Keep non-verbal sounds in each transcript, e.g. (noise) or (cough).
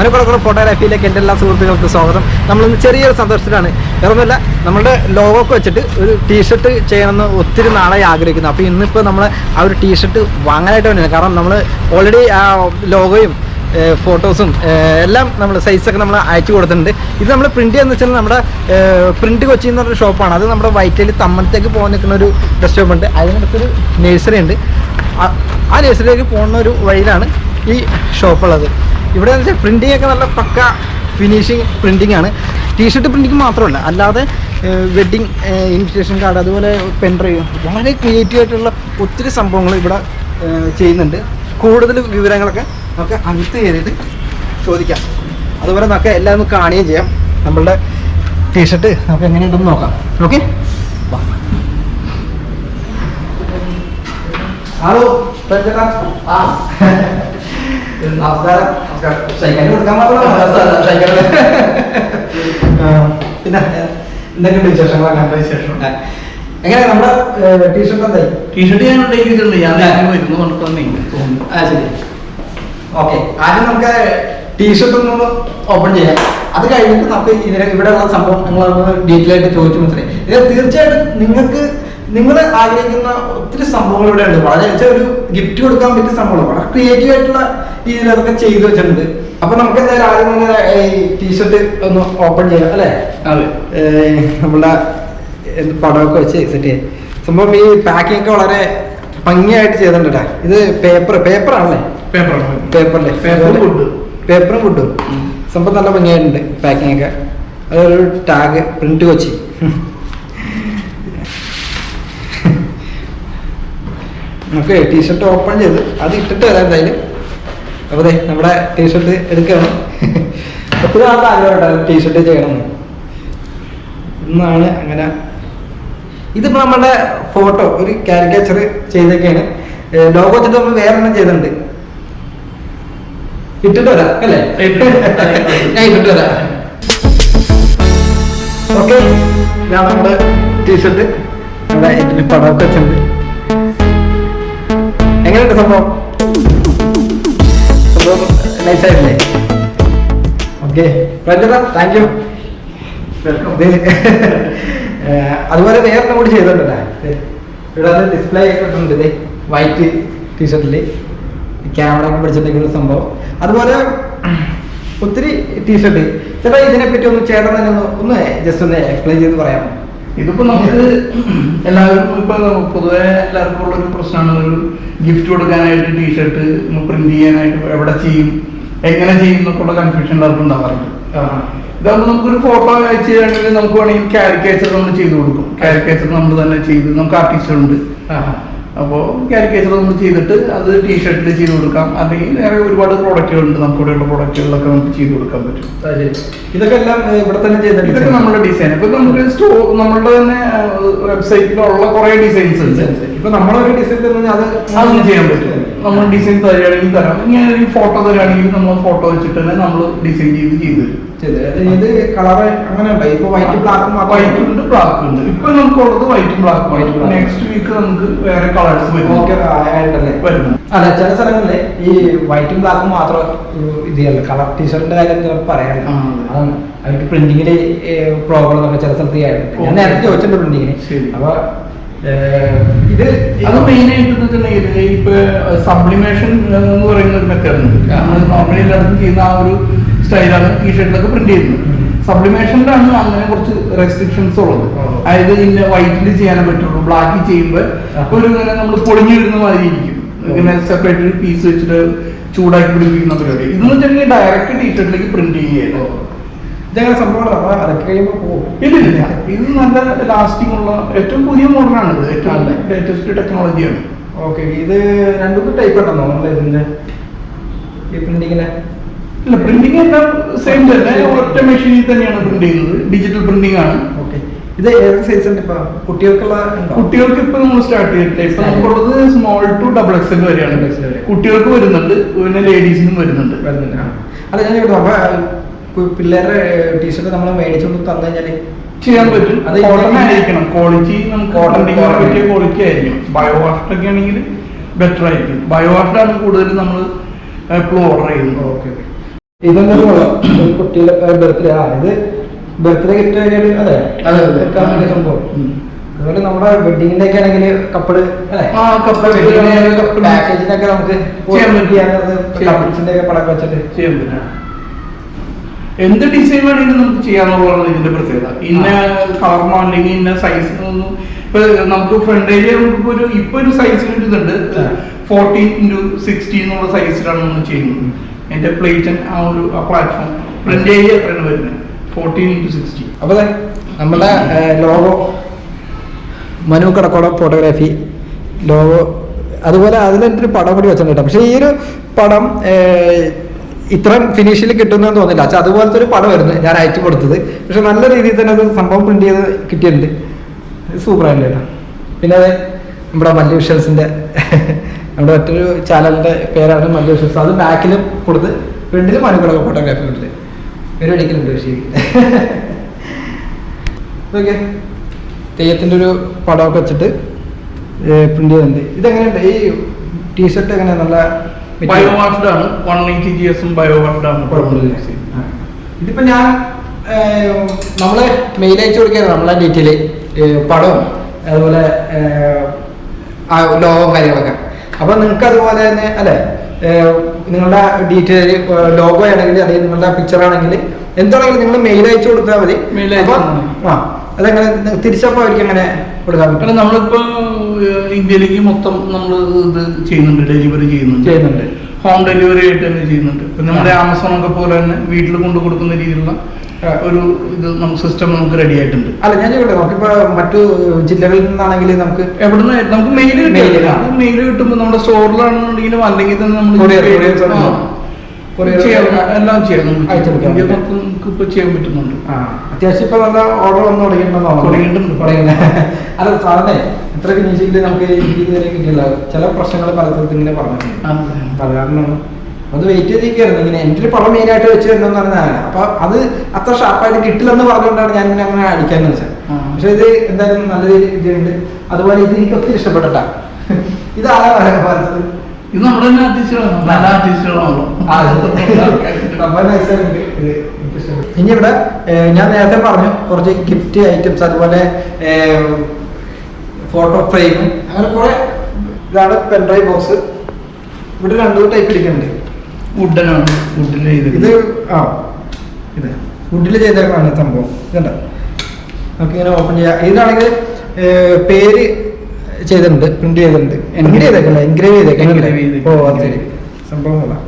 മനക്കുറക്കുറ ഫോട്ടോഗ്രാഫിയിലേക്ക് എന്റെ എല്ലാ സുഹൃത്തുക്കൾക്കും സ്വാഗതം. നമ്മളിന്ന് ചെറിയൊരു സന്തോഷത്തിലാണ് വേറൊന്നുമില്ല നമ്മുടെ ലോഗോക്ക് വെച്ചിട്ട് ഒരു ടീഷർട്ട് ചെയ്യണമെന്ന് ഒത്തിരി നാളായി ആഗ്രഹിക്കുന്നു. അപ്പോൾ ഇന്നിപ്പോൾ നമ്മൾ ആ ഒരു ടീഷർട്ട് വാങ്ങാനായിട്ട് വേണ്ടിയാണ്. കാരണം നമ്മൾ ഓൾറെഡി ആ ലോഗോയും ഫോട്ടോസും എല്ലാം നമ്മൾ സൈസൊക്കെ നമ്മൾ അയച്ചു കൊടുത്തിട്ടുണ്ട്. ഇത് നമ്മൾ പ്രിന്റ് ചെയ്യുന്ന വെച്ചാൽ നമ്മുടെ പ്രിന്റ് കൊച്ചി എന്ന് പറഞ്ഞൊരു ഷോപ്പാണ് അത് നമ്മുടെ വൈറ്റിൽ തമ്മനത്തേക്ക് പോകാൻ നിൽക്കുന്ന ഒരു ഡ്രസ് ഷോപ്പുണ്ട് അതിനടുത്തൊരു നേഴ്സറി ഉണ്ട്. ആ നേഴ്സറിയിലേക്ക് പോകുന്ന ഒരു വഴിയിലാണ് ഈ ഷോപ്പുള്ളത് ഇവിടെ എന്ന് വെച്ചാൽ പ്രിന്റിംഗ് ഒക്കെ നല്ല പക്ക ഫിനിഷിങ് പ്രിന്റിംഗ് ആണ്. ടീഷർട്ട് പ്രിന്റിംഗ് മാത്രമല്ല അല്ലാതെ വെഡ്ഡിങ് ഇൻവിറ്റേഷൻ കാർഡ് അതുപോലെ പെൻ ഡ്രൈവ് വളരെ ക്രിയേറ്റീവ് ആയിട്ടുള്ള ഒത്തിരി സംഭവങ്ങൾ ഇവിടെ ചെയ്യുന്നുണ്ട്. കൂടുതൽ വിവരങ്ങളൊക്കെ നമുക്ക് അടുത്ത് കയറിയിട്ട് ചോദിക്കാം. അതുപോലെ നമുക്ക് എല്ലാം ഒന്ന് കാണുകയും ചെയ്യാം. നമ്മളുടെ ടീഷർട്ട് നമുക്ക് എങ്ങനെയുണ്ടെന്ന് നോക്കാം. ഓക്കെ ഹലോ ആ. എങ്ങനെ നമ്മുടെ ടീഷർട്ട് എന്തായി ടീഷർട്ട് ഞാൻ ഞാൻ ഓക്കെ ആദ്യം നമുക്ക് ടീഷർട്ട് ഒന്ന് ഓപ്പൺ ചെയ്യാം അത് കഴിഞ്ഞിട്ട് നമുക്ക് ഇതിനെ ഇവിടെ ഉള്ള സംഭവം ഡീറ്റെയിൽ ആയിട്ട് ചോദിച്ചു മനസ്സിലായി ഇത് തീർച്ചയായിട്ടും നിങ്ങൾക്ക് നിങ്ങൾ ആഗ്രഹിക്കുന്ന ഒത്തിരി സംഭവങ്ങൾ ഇവിടെ ഉണ്ട് വളരെ വെച്ചാൽ ഒരു ഗിഫ്റ്റ് കൊടുക്കാൻ പറ്റിയ സംഭവം വളരെ ക്രിയേറ്റീവ് ആയിട്ടുള്ള രീതിയിൽ അതൊക്കെ ചെയ്തു വെച്ചിട്ടുണ്ട്. അപ്പൊ നമുക്ക് എന്തായാലും ആദ്യം തന്നെ ഈ ടീഷർട്ട് ഒന്ന് ഓപ്പൺ ചെയ്യാം അല്ലെ? നമ്മളുടെ എന്ത് പടമൊക്കെ വെച്ച് സെറ്റ് ചെയ്യാം. സംഭവം ഈ പാക്കിംഗ് ഒക്കെ വളരെ ഭംഗിയായിട്ട് ചെയ്തിട്ടുണ്ട് ഇത് പേപ്പർ പേപ്പർ ആണല്ലേ? ഉം പേപ്പറും കൊണ്ടും സംഭവം നല്ല ഭംഗിയായിട്ടുണ്ട് പാക്കിംഗ് ഒക്കെ. അതൊരു ടാഗ് പ്രിന്റ് കൊച്ചി. നമുക്ക് ടീഷർട്ട് ഓപ്പൺ ചെയ്ത് അത് ഇട്ടിട്ട് വരാം എന്തായാലും. അപ്പോൾ അതെ നമ്മുടെ ടീഷർട്ട് എടുക്കണം. ഒത്തിരി ആൾക്ക് ആഗ്രഹമുണ്ടായിരുന്നു ടീഷർട്ട് ചെയ്യണം എന്നാണ് അങ്ങനെ. ഇതിപ്പോ നമ്മുടെ ഫോട്ടോ ഒരു കാരിക്കേച്ചർ ചെയ്തൊക്കെയാണ് ലോഗോ വെച്ചിട്ട് നമ്മൾ വേറെ എണ്ണം ചെയ്തിട്ടുണ്ട്. ഇട്ടിട്ട് വരാം അല്ലേ. ഞാൻ ഇട്ടിട്ട് വരാം. ഓക്കെ ഞാൻ നമ്മുടെ ടീഷർട്ട് നമ്മുടെ ഇതിന് പടമൊക്കെ വെച്ചിട്ടുണ്ട്. എങ്ങനെയുണ്ട് സംഭവം? സംഭവം നൈസായിട്ടില്ലേ ഓക്കെ താങ്ക് യു അതുപോലെ വേറെ കൂടി ചെയ്തിട്ടുണ്ടല്ലേ? ഇവിടെ അത് ഡിസ്പ്ലേ ആയിട്ടുണ്ട് ഇതേ വൈറ്റ് ടീഷർട്ടിൽ ക്യാമറ ഒക്കെ പിടിച്ചിട്ടുണ്ടെങ്കിൽ സംഭവം. അതുപോലെ ഒത്തിരി ടീഷർട്ട് ചേട്ടാ ഇതിനെ പറ്റി ഒന്ന് ചേട്ടൻ തന്നെ ഒന്ന് ഒന്ന് ജസ്റ്റ് ഒന്ന് എക്സ്പ്ലെയിൻ ചെയ്ത് പറയാമോ? ഇതിപ്പോ നമുക്ക് എല്ലാവർക്കും ഇപ്പൊ പൊതുവെ എല്ലാവർക്കും ഉള്ള ഒരു പ്രശ്നമാണ് ഒരു ഗിഫ്റ്റ് കൊടുക്കാനായിട്ട് ടീഷർട്ട് പ്രിന്റ് ചെയ്യാനായിട്ട് എവിടെ ചെയ്യും എങ്ങനെ ചെയ്യും എന്നൊക്കെയുള്ള കൺഫ്യൂഷൻ എല്ലാവർക്കും ഉണ്ടാവാറുണ്ട്. ഇതാകുമ്പോൾ നമുക്കൊരു ഫോട്ടോ അയച്ചു തരണമെങ്കിൽ നമുക്ക് വേണമെങ്കിൽ കാരിക്കേച്ചർ നമ്മൾ ചെയ്ത് കൊടുക്കും. കാരിക്കേച്ചർ നമ്മൾ തന്നെ ചെയ്ത് നമുക്ക് ആർട്ടിസ്റ്റുകളുണ്ട് അപ്പോൾ കാരിക്കേച്ചർ നമ്മൾ ചെയ്തിട്ട് അത് ടീഷർട്ടിൽ ചെയ്ത് കൊടുക്കാം. അല്ലെങ്കിൽ വേറെ ഒരുപാട് പ്രോഡക്റ്റുകളുണ്ട് നമുക്ക് ഇവിടെയുള്ള പ്രോഡക്റ്റുകളൊക്കെ നമുക്ക് ചെയ്ത് കൊടുക്കാൻ പറ്റും. ഇതൊക്കെ എല്ലാം ഇവിടെ തന്നെ ഇതൊക്കെ ചെയ്തിട്ടുണ്ട് നമ്മുടെ ഡിസൈൻ ഇപ്പൊ നമുക്ക് സ്റ്റോ നമ്മളുടെ തന്നെ വെബ്സൈറ്റിലുള്ള കുറെ ഡിസൈൻസ് ഉണ്ട്. ഇപ്പൊ നമ്മളൊരു ഡിസൈൻ തന്നെ അത് ചെയ്യാൻ പറ്റും നമ്മൾ ഡിസൈൻ തരികയാണെങ്കിൽ തരാം. ഞാൻ ഒരു ഫോട്ടോ തരികയാണെങ്കിൽ നമ്മൾ ഫോട്ടോ വെച്ചിട്ട് തന്നെ നമ്മൾ ഡിസൈൻ ചെയ്ത് ചെയ്ത് തരും. ഇത് കളർ അങ്ങനെ ഉണ്ടോ? വൈറ്റ് ബ്ലാക്ക് വൈറ്റ് ഉണ്ട് ബ്ലാക്ക് ഉണ്ട്. ഇപ്പൊ നമുക്കുള്ളത് വൈറ്റും ബ്ലാക്കും White, നെക്സ്റ്റ് വീക്ക് നമുക്ക് വേറെ കളേഴ്സ് വരും ഓക്കെ ആയിട്ടല്ലേ വരുന്നു. അല്ല ചില സ്ഥലങ്ങളിൽ ഈ വൈറ്റും ബ്ലാക്കും മാത്രം ഇത് ചെയ്യല്ല. കളർ ടീഷർട്ടിന്റെ കാര്യം പറയാറില്ല. അതാണ്. അവർക്ക് പ്രിന്റിങ്ങിൽ പ്രോബ്ലം ചില സ്ഥലത്ത് ഞാൻ. നേരത്തെ ചോദിച്ചിട്ടുണ്ട് പ്രിന്റിങ്ങിന് അപ്പൊ ഇത് അത് മെയിൻ ആയിട്ട് വെച്ചിട്ടുണ്ടെങ്കിൽ ഇപ്പൊ സപ്ലിമേഷൻ എന്ന് പറയുന്ന ഒരു മെത്തേഡ് ഉണ്ട്. നമ്മൾ നോർമലി എല്ലായിടത്തും ചെയ്യുന്ന ആ ഒരു സ്റ്റൈലാണ് ടീഷർട്ടിലൊക്കെ പ്രിന്റ് ചെയ്യുന്നത്. സപ്ലിമേഷനിലാണ് അങ്ങനെ കുറച്ച് റെസ്ട്രിക്ഷൻസ് ഉള്ളത്. അതായത് ഇന്ന വൈറ്റിൽ ചെയ്യാനേ പറ്റുള്ളൂ ബ്ലാക്കിൽ ചെയ്യുമ്പോൾ. ഒരു ഇങ്ങനെ നമ്മൾ പൊളിഞ്ഞു വരുന്ന മാതിരി ഇരിക്കും. ഇങ്ങനെ സെപ്പറേറ്റ് ഒരു പീസ് വെച്ചിട്ട് ചൂടാക്കി പിടിപ്പിക്കുന്ന പരിപാടി. ഇതെന്ന് വെച്ചിട്ടുണ്ടെങ്കിൽ ഡയറക്റ്റ് ടീഷർട്ടിലേക്ക് പ്രിന്റ് ചെയ്യുകയായിരുന്നു ഇതങ്ങനെ സംഭവമാണ് അപ്പൊ അതൊക്കെ കഴിയുമ്പോൾ പോകും. ഇല്ലില്ല ഇത് നല്ല ലാസ്റ്റിംഗ് ഉള്ള ഏറ്റവും പുതിയ മോഡലാണ് ഇത്. ഏറ്റവും. ലേറ്റസ്റ്റ് ടെക്നോളജിയാണ് ഓക്കെ ഇത് രണ്ടും ടൈപ്പ് ഉണ്ടോ? നമ്മൾ ഇതിന്റെ ഈ പ്രിന്റിങ്ങിനെ ഇല്ല പ്രിന്റിംഗ് എല്ലാം സെയിം തന്നെ. ഒറ്റ മെഷീനിൽ തന്നെയാണ് പ്രിന്റ് ചെയ്യുന്നത്. ഡിജിറ്റൽ പ്രിന്റിംഗ് ആണ്. ഓക്കെ ഇത് ഏത് സൈസ് ഉണ്ട് ഇപ്പൊ? കുട്ടികൾക്കുള്ള? കുട്ടികൾക്ക് ഇപ്പൊ നമ്മൾ സ്റ്റാർട്ട് ചെയ്തിട്ടില്ല. ഇപ്പൊ നമുക്കുള്ളത് small to double X L വരെയാണ്. കുട്ടികൾക്ക് വരുന്നുണ്ട് പിന്നെ ലേഡീസിനും വരുന്നുണ്ട്. വരുന്നുണ്ട്. അല്ല ഞാൻ പിള്ളേരുടെ ടീഷർട്ട് നമ്മൾ മേടിച്ചോണ്ട് തന്നു കഴിഞ്ഞാൽ ചെയ്യാൻ പറ്റും. കോട്ടൺ ആയിരിക്കണം. ക്വാളിറ്റി നമുക്ക് കോട്ടൺ. പറ്റിയ ക്വാളിറ്റി ആയിരിക്കും. ബയോവാഷ്ഡ് ഒക്കെ ആണെങ്കിൽ ബെറ്റർ ആയിരിക്കും. ബയോവാഷ്ഡാണ് കൂടുതൽ നമ്മൾ എപ്പോഴും ഓർഡർ ചെയ്യുന്നത്. ഓക്കെ ഒരു കുട്ടിയുടെ ബർത്ത്ഡേ ആ ഇത് ബർത്ത്ഡേ ഗിഫ്റ്റ് ആയിട്ട് അതെ. അതെ, അതെ. സംഭവം. അതുപോലെ നമ്മുടെ വെഡിങ്ങിന്റെ ഒക്കെ ആണെങ്കിൽ കപ്പിൾ. പാക്കേജിനൊക്കെ നമുക്ക് ചെയ്യാൻ പറ്റും. കപ്പിൾസിന്റെ ഒക്കെ പടക്കം വെച്ചിട്ട്. ചെയ്യാൻ പറ്റും. എന്ത് ഡിസൈൻ വേണമെങ്കിലും നമുക്ക് ചെയ്യാന്നുള്ളതാണ് ഇതിന്റെ പ്രത്യേകത. ഇന്ന കളർമോ അല്ലെങ്കിൽ ഇന്ന സൈസിനൊന്നും ഇപ്പൊ നമുക്ക് ഫ്രണ്ട് ഏരിയ നമുക്ക് ഒരു ഇപ്പൊ ഒരു സൈസിൽ ഇതുണ്ട്. ആ. ഫോർട്ടീൻ ഇന്റു സിക്സ്റ്റീൻ എന്നുള്ള സൈസിലാണ് നമ്മൾ ചെയ്യുന്നത്. എന്റെ പ്ലേറ്റ് ആ ഒരു ആ പ്ലാറ്റ്ഫോം ഫ്രണ്ട് ഏരിയ എത്രയാണ് വരുന്നത്? ഫോർട്ടീൻ ഇന്റു സിക്സ്റ്റീൻ അപ്പൊ നമ്മളെ നമ്മുടെ logo Manu Kadakkoda photography logo അതുപോലെ അതിലെന്റെ ഒരു പടം കൂടി വെച്ചിട്ടുണ്ട് പക്ഷേ ഈ ഒരു പടം ഇത്രയും ഫിനിഷിൽ കിട്ടുന്നെന്ന് തോന്നില്ല. പക്ഷെ അതുപോലത്തെ ഒരു പടം വരുന്നത് ഞാൻ അയച്ചു കൊടുത്തത്. പക്ഷെ നല്ല രീതിയിൽ തന്നെ അത് സംഭവം പ്രിന്റ് ചെയ്ത് കിട്ടിയിട്ടുണ്ട്. സൂപ്പർ ആയിട്ട് കേട്ടോ. പിന്നെ അതെ നമ്മുടെ മല്ലു വിഷൽസിന്റെ (laughs) നമ്മുടെ മറ്റൊരു ചാനലിന്റെ പേരാണ് മല്ലു വിഷൽസ് അത് ബാക്കിലും കൊടുത്ത് ഫ്രണ്ടിലും മനുക്കുള്ള ഫോട്ടോഗ്രാഫി കൊടുത്ത്. ഒരു അടിക്കലുണ്ട് പക്ഷേ. (laughs) ഓക്കെ തെയ്യത്തിന്റെ ഒരു പടമൊക്കെ വെച്ചിട്ട് പ്രിന്റ് ചെയ്തിട്ടുണ്ട്. ഇതെങ്ങനെയുണ്ട്? ഈ ടീഷർട്ട് എങ്ങനെയാണ് നല്ല ബയോ വാഷ്ഡ് ആണ് വൺ എയ്റ്റി ജി എസും ബയോ വാഷ്ഡ് ആണ് കുഴപ്പമില്ല ആ. ഇതിപ്പോ ഞാൻ നമ്മൾ മെയിൽ അയച്ചു കൊടുക്കുകയാണ് നമ്മളെ ഡീറ്റെയിൽ പടവും അതുപോലെ ലോഗോ ലോഗവും കാര്യങ്ങളൊക്കെ. അപ്പൊ നിങ്ങൾക്ക് അതുപോലെ തന്നെ അല്ലെ? നിങ്ങളുടെ ഡീറ്റെയിൽ ലോഗോ ആണെങ്കിൽ അല്ലെങ്കിൽ നിങ്ങളുടെ പിക്ചർ ആണെങ്കിൽ എന്താണെങ്കിലും നിങ്ങൾ മെയിൽ അയച്ചു കൊടുത്താൽ മതി. അയച്ചു ആ അതെങ്ങനെ തിരിച്ചപ്പോ അവർക്ക് എങ്ങനെ കൊടുക്കാൻ പറ്റും? നമ്മളിപ്പോ ഇന്ത്യയിലേക്ക് മൊത്തം നമ്മൾ ഇത് ചെയ്യുന്നുണ്ട് ഡെലിവറി ചെയ്യുന്നുണ്ട്. ചെയ്യുന്നുണ്ട്. ഹോം ഡെലിവറി ആയിട്ട് തന്നെ ചെയ്യുന്നുണ്ട്. ഇപ്പൊ നമ്മുടെ ആമസോൺ ഒക്കെ പോലെ തന്നെ വീട്ടിൽ കൊണ്ട് കൊടുക്കുന്ന രീതിയിലുള്ള ഒരു ഇത് നമുക്ക് സിസ്റ്റം നമുക്ക് റെഡി ആയിട്ടുണ്ട്. അല്ല ഞാൻ ചോദിക്കട്ടെ നമുക്കിപ്പോ മറ്റു ജില്ലകളിൽ നിന്നാണെങ്കിൽ നമുക്ക് എവിടുന്ന് നമുക്ക് മെയിൽ കിട്ടും. മെയിൽ കിട്ടുമ്പോൾ നമ്മുടെ സ്റ്റോറിലാണെന്നുണ്ടെങ്കിലും അല്ലെങ്കിൽ തന്നെ നമ്മൾ എല്ലാം ചെയ്യാം. നമുക്ക് ചെയ്യാൻ പറ്റുന്നുണ്ട്. അത്യാവശ്യം ഇപ്പൊ നല്ല ഓർഡർ വന്നു തുടങ്ങിയിട്ടുണ്ടെന്ന് തുടങ്ങിയിട്ടുണ്ട്. തുടങ്ങിയിട്ടുണ്ട്. (laughs) അല്ല സാധനം എത്ര ഫിനിഷിംഗിൽ നമുക്ക് രീതി വരെ കിട്ടില്ല ചില പ്രശ്നങ്ങൾ പലതരത്തിൽ ഇങ്ങനെ പറഞ്ഞിട്ടുണ്ട്. അത്. കാരണമാണ് അത് വെയിറ്റ് ചെയ്തിരിക്കുകയായിരുന്നു. ഇങ്ങനെ എന്റെ ഒരു പടം മെയിൻ ആയിട്ട് വെച്ച് തരുന്നെന്ന് പറഞ്ഞാൽ അപ്പൊ അത് അത്ര ഷാർപ്പായിട്ട് കിട്ടില്ലെന്ന് പറഞ്ഞുകൊണ്ടാണ് ഞാൻ ഇങ്ങനെ അങ്ങനെ അടിക്കാൻ വെച്ചത്. പക്ഷെ ഇത് എന്തായാലും നല്ല രീതിയിൽ ഇതുണ്ട്. അതുപോലെ ഇത് എനിക്ക് ഒത്തിരി ഇഷ്ടപ്പെട്ടാ (laughs) ഇത് ആരാ വരച്ചത് ഇത് നമ്മുടെ തന്നെ ആർട്ടിസ്റ്റുകളാണ് നല്ല ആർട്ടിസ്റ്റുകളാണല്ലോ. ഇനി ഇവിടെ ഞാൻ നേരത്തെ പറഞ്ഞു കുറച്ച് ഗിഫ്റ്റ് ഐറ്റംസ് അതുപോലെ ഫോട്ടോ ഫ്രെയിം അങ്ങനെ കുറെ ഇതാണ് പെൻഡ്രൈവ് ബോക്സ് ഇവിടെ രണ്ടു ടൈപ്പ് ഇരിക്കുന്നുണ്ട്. വുഡനാണ് വുഡിൽ ഇത് ആ ഇത്. വുഡിൽ ചെയ്തേക്കാണ് സംഭവം. ഇതുണ്ട്. നമുക്ക് ഇങ്ങനെ ഓപ്പൺ ചെയ്യാം ഇതാണെങ്കിൽ പേര് ചെയ്തിട്ടുണ്ട് പ്രിന്റ് ചെയ്തിട്ടുണ്ട്. പ്രിന്റ് ചെയ്തേക്കല്ല എൻഗ്രേവ് ചെയ്തേക്കാം Engrave ചെയ്തേക്കാം. ഓ അത് ശരി. സംഭവം കൊള്ളാം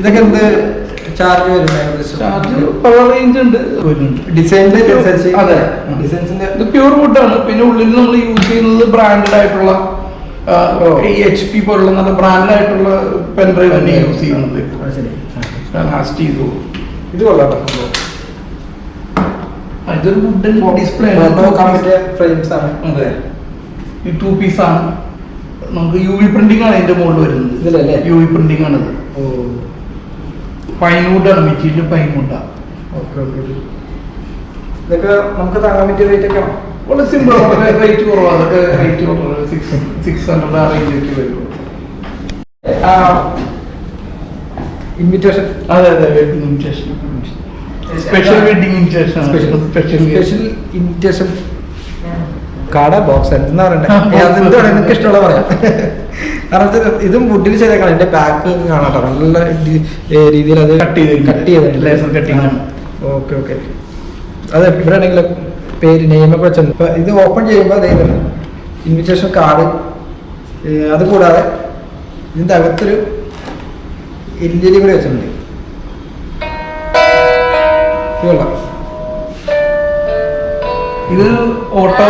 ഇതൊക്കെ എന്ത് ചാർജ് വരും ചാർജ് പല റേഞ്ച് ഉണ്ട്. വരുന്നുണ്ട്. ഡിസൈനിന്റെ അനുസരിച്ച് അതെ. ഡിസൈൻസിന്റെ ഇത് പ്യൂർ വുഡാണ് പിന്നെ ഉള്ളിൽ നമ്മൾ യൂസ് ചെയ്യുന്നത് ബ്രാൻഡഡ് ആയിട്ടുള്ള. എച്ച് പി പോലുള്ള നല്ല ബ്രാൻഡഡ് ആയിട്ടുള്ള പെൻഡ്രൈവ് തന്നെ യൂസ് ചെയ്യുന്നത്. ലാസ്റ്റ് ചെയ്തു. ഇത് കൊള്ളാം. ഇതൊരു വുഡൻ ഡിസ്പ്ലേ Photo ഫ്രെയിംസ് ആണ്. അതെ. ഈ ടു പീസ് ആണ്. നമുക്ക് യു വി പ്രിന്റിംഗ് ആണ് ഇതിന്റെ മുകളിൽ വരുന്നത്? യു വി പ്രിന്റിംഗ് ആണ് ഓ. പൈൻവുഡ് ആണ് മെറ്റീരിയൽ പൈൻവുഡാ ഓക്കെ ഓക്കെ ഇതൊക്കെ നമുക്ക് താങ്ങാൻ പറ്റിയ റേറ്റ് ഒക്കെ വളരെ സിമ്പിൾ റേറ്റ് കുറവാണ് അതൊക്കെ റേറ്റ് കുറവ്. സിക്സ് സിക്സ് ഹൺഡ്രഡ് ആ റേഞ്ചൊക്കെ വരും ഇൻവിറ്റേഷൻ അതെ അതെ wedding invitation special wedding invitation special invitation card box എന്ന് പറയണ്ടേ എനിക്ക്. എന്താണ് ഇഷ്ടമുള്ള പറയാം കാരണം ഇത് വുഡിൽ ചെയ്തേക്കാണ്. എന്റെ പാക്ക് കാണാട്ടോ നല്ല രീതിയിൽ അത് കട്ട് ചെയ്ത് കട്ട് ചെയ്തിട്ടുണ്ട്. ഓക്കെ ഓക്കെ അതെ ഇവിടെ പേര് നെയ്മൊക്കെ വെച്ചിട്ടുണ്ട് ഇപ്പൊ ഇത് ഓപ്പൺ ചെയ്യുമ്പോൾ അതേ ഇൻവിറ്റേഷൻ കാർഡ് അത് കൂടാതെ ഇതിന്റെ അകത്തൊരു എൽ ഇ ഡി കൂടി വെച്ചിട്ടുണ്ട്. ഇത് auto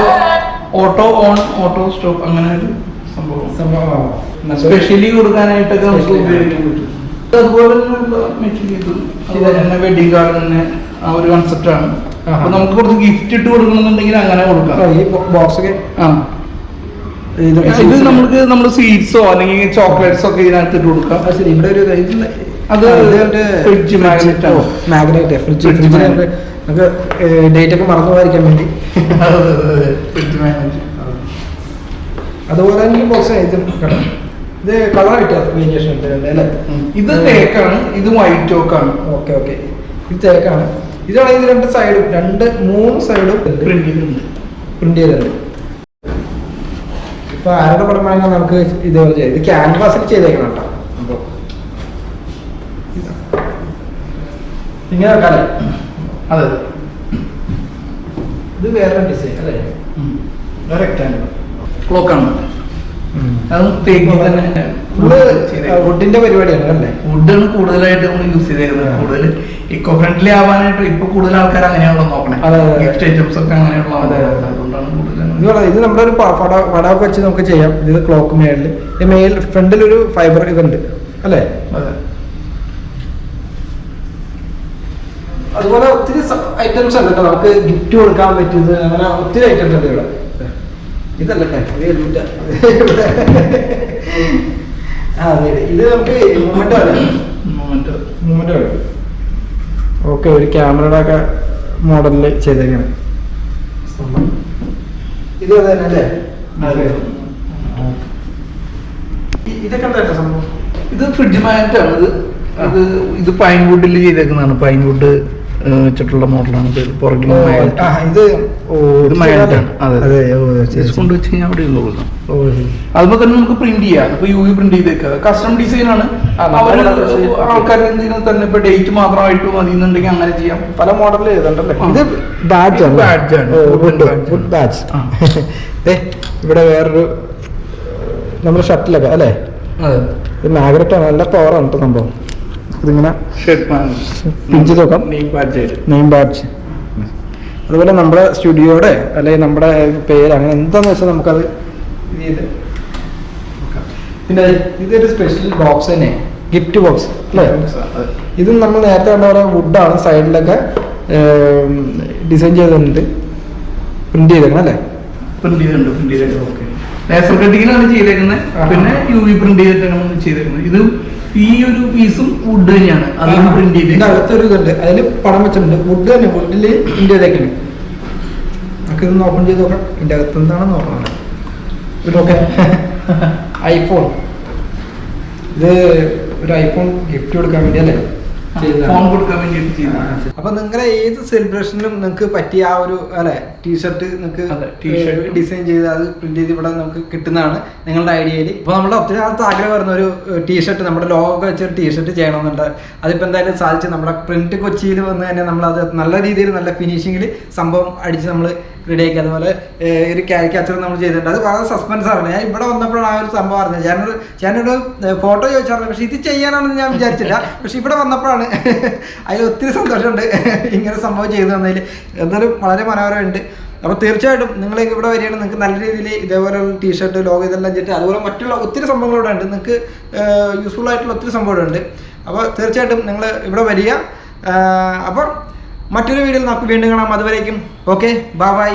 auto on auto stop അങ്ങനെ ഒരു സംഭവം. സംഭവമാണ് സ്പെഷ്യലി കൊടുക്കാനായിട്ടൊക്കെ നമുക്ക്. ഉപയോഗിക്കാൻ പറ്റും. അതുപോലെ തന്നെ മെറ്റീരിയൽ ഇത്. അതുപോലെ തന്നെ വെഡിങ് കാർഡ് തന്നെ ആ ഒരു കൺസെപ്റ്റ് ആണ്. ആഹാ. അപ്പൊ നമുക്ക് കുറച്ച് ഗിഫ്റ്റ് ഇട്ട് കൊടുക്കണമെന്നുണ്ടെങ്കിൽ അങ്ങനെ കൊടുക്കാം. ഈ ബോക്സ് ഒക്കെ? ആ. ഇത് നമുക്ക് നമ്മൾ സ്വീറ്റ്സോ അല്ലെങ്കിൽ ചോക്ലേറ്റ്സോ ഒക്കെ ഇതിനകത്ത് ഇട്ട് കൊടുക്കാം. ഇവിടെ ഒരു അത് ഫ്രിഡ്ജ് മാഗ്നറ്റ് ആണ്. Magnet fridge fridge. നമുക്ക് ഡേറ്റ് ഒക്കെ മറന്നു പോകാതിരിക്കാൻ വേണ്ടി. അതെ, അതെ, അതെ. അതുപോലെ തന്നെ ബോക്സ് ഇതും ഇത് കളർ വ്യത്യാസം വേരിയേഷൻ അല്ലേ? ഇത് തേക്കാണ്. ഇത് വൈറ്റ് ഓക്കാണ് ഓക്കെ ഓക്കെ. ഇത് തേക്കാണ്. ഇതാണെങ്കിൽ ഇത് രണ്ട് സൈഡും രണ്ട് മൂന്ന് സൈഡും പ്രിന്റ് ചെയ്തിട്ടുണ്ട്. പ്രിന്റ് ചെയ്തിട്ടുണ്ട്. ഇപ്പൊ ആരുടെ പടമാണെങ്കിൽ നമുക്ക് ഇതേപോലെ ചെയ്യാം. ഇത് ക്യാൻവാസിൽ ചെയ്തേക്കണം കേട്ടോ. അപ്പൊ ഇങ്ങനെ വെക്കാല്ലേ? അതെ ഇത് വേറെ ഡിസൈൻ അല്ലേ? റെക്ടാങ്കിൾ ക്ലോക്ക് ആണ്. അത് തേക്കി തന്നെ വുഡിന്റെ പരിപാടിയാണ് അല്ലേ? വുഡാണ് കൂടുതലായിട്ട് നമ്മൾ യൂസ് ചെയ്തിരുന്നത് കൂടുതൽ ഇക്കോ ഫ്രണ്ട്ലി ആവാനായിട്ട് ഇപ്പൊ കൂടുതൽ ആൾക്കാർ അങ്ങനെയാണല്ലോ നോക്കണേ. ഗിഫ്റ്റ് ഐറ്റംസ് ഒക്കെ അങ്ങനെയുള്ള അതെ, അതെ. അതുകൊണ്ടാണ് കൂടുതൽ ഇത് പറയാം ഇത് നമ്മുടെ ഒരു പടമൊക്കെ വെച്ച് നമുക്ക് ചെയ്യാം. ഇത് ക്ലോക്ക് മേളിൽ മേൽ ഫ്രണ്ടിൽ ഒരു ഫൈബർ ഇതുണ്ട് അല്ലേ? അതെ. അതുപോലെ ഒത്തിരി ഐറ്റംസ് ഉണ്ട് കേട്ടോ. നമുക്ക് ഗിഫ്റ്റ് കൊടുക്കാൻ പറ്റിയത്. അങ്ങനെ ഒത്തിരി ഐറ്റംസ് ഉണ്ട് ഇവിടെ. ഇതല്ലേ അതെ. ഇത് നമുക്ക് മൂമെന്റ് ആണ്. മൊമെന്റ് മൂമെന്റ് ഓക്കെ ഒരു ക്യാമറയുടെ ഒക്കെ മോഡലിൽ ചെയ്തേക്കാണ്. ഇത് അത് തന്നെ അല്ലേ? ഇതൊക്കെ എന്താ സംഭവം? ഇത് ഫ്രിഡ്ജ് മാഗ്നറ്റ് ആണ് ഇത് ഇത് ഇത് പൈൻ വുഡിൽ ചെയ്തേക്കുന്നതാണ്. പൈൻ വുഡ് വെച്ചിട്ടുള്ള മോഡലാണ് ഇത്. ആ, ഇത് ഇത് magnet അതെ. ശരി. കൊണ്ടുവച്ച് കഴിഞ്ഞാൽ അവിടെ ഇരുന്നോളൂ. അതുപോലെ തന്നെ നമുക്ക് പ്രിന്റ് ചെയ്യാം. ഇപ്പൊ യു പ്രിന്റ് ചെയ്തേക്കുക കസ്റ്റം ഡിസൈൻ ആണ്. ചെയ്യും. ആൾക്കാർ എന്തെങ്കിലും തന്നെ ഇപ്പൊ ഡേറ്റ് മാത്രമായിട്ട് മതി എന്നുണ്ടെങ്കിൽ അങ്ങനെ ചെയ്യാം. പല മോഡലിൽ എഴുതണ്ടല്ലേ ഇത് ബാഡ്ജ് ഇത് ആണ്. ബാഡ്ജ്. ഇവിടെ വേറൊരു നമ്മുടെ ഷട്ടിലൊക്കെ അല്ലേ? ഇത് മാഗ്രറ്റ് ആണ്. നല്ല പവറാണ് കേട്ടോ സംഭവം. ഇതിങ്ങനെ പിഞ്ച് നോക്കാം. നെയിം ബാഡ്ജ് അതുപോലെ നമ്മുടെ സ്റ്റുഡിയോയുടെ അല്ലെങ്കിൽ നമ്മുടെ പേര് അങ്ങനെ എന്താന്ന് വെച്ചാൽ നമുക്കത്. പിന്നെ ഇതൊരു സ്പെഷ്യൽ ബോക്സ് തന്നെ. ഗിഫ്റ്റ് ബോക്സ് അല്ലേ? ഇത് നമ്മൾ നേരത്തെ കണ്ട പോലെ വുഡാണ് സൈഡിലൊക്കെ ഡിസൈൻ ചെയ്തിട്ടുണ്ട്. പ്രിന്റ് ചെയ്തേക്കണം അല്ലേ? പ്രിന്റ് ചെയ്തിട്ടുണ്ട് പ്രിന്റ് ചെയ്തിട്ടുണ്ട്. ഓക്കെ ലേസർ കട്ടിങ്ങിലാണ് ചെയ്തേക്കുന്നത് പിന്നെ യു വി പ്രിന്റ് ചെയ്തിട്ടാണ് ചെയ്തേക്കുന്നത് ഇത് ഈ ഒരു പീസും വുഡ് തന്നെയാണ്. അതാണ് പ്രിന്റ് ചെയ്ത്. അടുത്തൊരു അകത്തൊരു ഇതുണ്ട്. അതിൽ പടം വെച്ചിട്ടുണ്ട്. വുഡ് തന്നെ. വുഡിൽ പ്രിന്റ് ചെയ്തേക്കാണ് നമുക്ക് ഇതൊന്ന് ഓപ്പൺ ചെയ്ത് നോക്കാം. ഇതിന്റെ അകത്ത് എന്താണെന്ന് നോക്കണം ഓക്കെ ഐഫോൺ ഇത് ഒരു ഐഫോൺ ഗിഫ്റ്റ് കൊടുക്കാൻ വേണ്ടി അല്ലേ. ഫോൺ കൊടുക്കാൻ വേണ്ടിയിട്ട് ചെയ്തതാണ്. അപ്പൊ നിങ്ങളുടെ ഏത് സെലിബ്രേഷനിലും നിങ്ങൾക്ക് പറ്റിയ ആ ഒരു അല്ലെ ടീഷർട്ട് നിങ്ങൾക്ക് ടീഷർട്ട് t-shirt. ഡിസൈൻ ചെയ്ത് അത് പ്രിന്റ് ചെയ്ത് ഇവിടെ നമുക്ക് കിട്ടുന്നതാണ് നിങ്ങളുടെ ഐഡിയയിൽ. ഇപ്പൊ നമ്മുടെ ഒത്തിരി നാളത്തെ ആഗ്രഹം പറഞ്ഞ ഒരു ടീഷർട്ട് നമ്മുടെ ലോഗോ വെച്ച് വെച്ച ഒരു ടീഷർട്ട് ചെയ്യണമെന്നുണ്ട്. അതിപ്പോ എന്തായാലും സാധിച്ചു നമ്മുടെ പ്രിന്റ് കൊച്ചിയിൽ വന്ന് തന്നെ നമ്മൾ അത് നല്ല രീതിയിൽ നല്ല ഫിനിഷിങ്ങിൽ സംഭവം അടിച്ച് നമ്മൾ റെഡിയാക്കി അതുപോലെ ഒരു ക്യാരിക്കാച്ചർ നമ്മൾ ചെയ്തിട്ടുണ്ട്. അത് വളരെ സസ്പെൻസ് ആണ്. ഞാൻ ഇവിടെ വന്നപ്പോഴാണ് ആ ഒരു സംഭവം അറിഞ്ഞത്. ഞാനൊരു ഞാനൊരു ഫോട്ടോ ചോദിച്ചായിരുന്നു. പക്ഷെ ഇത് ചെയ്യാനാണെന്ന് ഞാൻ വിചാരിച്ചില്ല. പക്ഷെ ഇവിടെ വന്നപ്പോഴാണ് (laughs) അതിൽ ഒത്തിരി സന്തോഷമുണ്ട് (laughs) ഇങ്ങനെ സംഭവം ചെയ്തു തന്നതിൽ എന്തായാലും വളരെ മനോഹരമുണ്ട്. അപ്പോൾ തീർച്ചയായിട്ടും നിങ്ങൾ ഇവിടെ വരികയാണ് നിങ്ങൾക്ക് നല്ല രീതിയിൽ ഇതേപോലെ ടീഷർട്ട് ലോഗ് ഇതെല്ലാം ചെയ്തിട്ട് അതുപോലെ മറ്റുള്ള ഒത്തിരി സംഭവങ്ങൾ ഇവിടെ ഉണ്ട്. നിങ്ങൾക്ക് യൂസ്ഫുൾ ആയിട്ടുള്ള ഒത്തിരി സംഭവം ഉണ്ട്. അപ്പോൾ തീർച്ചയായിട്ടും നിങ്ങൾ ഇവിടെ വരിക. അപ്പോൾ മറ്റൊരു വീഡിയോയിൽ നമുക്ക് വീണ്ടും കാണാം. അതുവരേക്കും. Okay bye bye